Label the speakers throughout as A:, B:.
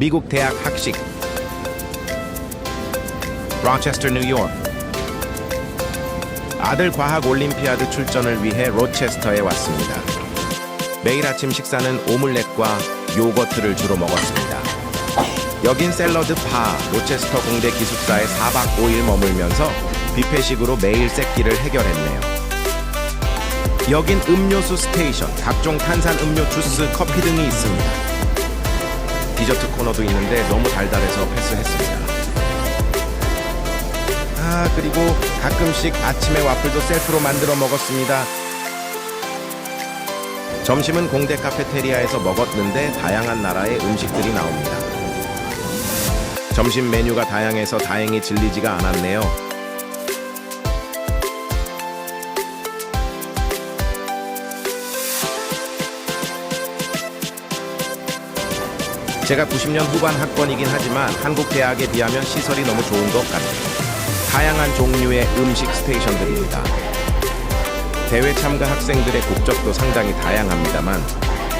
A: 미국 대학 학식 로체스터 뉴욕 아들 과학 올림피아드 출전을 위해 로체스터에 왔습니다. 매일 아침 식사는 오믈렛과 요거트를 주로 먹었습니다. 여긴 샐러드 파 로체스터 공대 기숙사에 4박 5일 머물면서 뷔페식으로 매일 새끼를 해결했네요. 여긴 음료수 스테이션, 각종 탄산 음료, 주스, 커피 등이 있습니다. 디저트 코너도 있는데 너무 달달해서 패스했습니다. 아, 그리고 가끔씩 아침에 와플도 셀프로 만들어 먹었습니다. 점심은 공대 카페테리아에서 먹었는데 다양한 나라의 음식들이 나옵니다. 점심 메뉴가 다양해서 다행히 질리지가 않았네요. 제가 90년 후반 학번이긴 하지만 한국 대학에 비하면 시설이 너무 좋은 것 같아요. 다양한 종류의 음식 스테이션들입니다. 대회 참가 학생들의 국적도 상당히 다양합니다만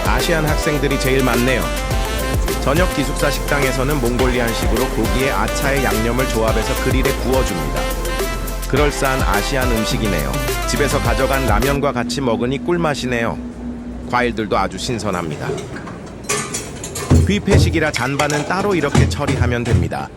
A: 아시안 학생들이 제일 많네요. 저녁 기숙사 식당에서는 몽골리안식으로 고기에 아차의 양념을 조합해서 그릴에 구워줍니다. 그럴싸한 아시안 음식이네요. 집에서 가져간 라면과 같이 먹으니 꿀맛이네요. 과일들도 아주 신선합니다. 뷔페식이라 잔반은 따로 이렇게 처리하면 됩니다.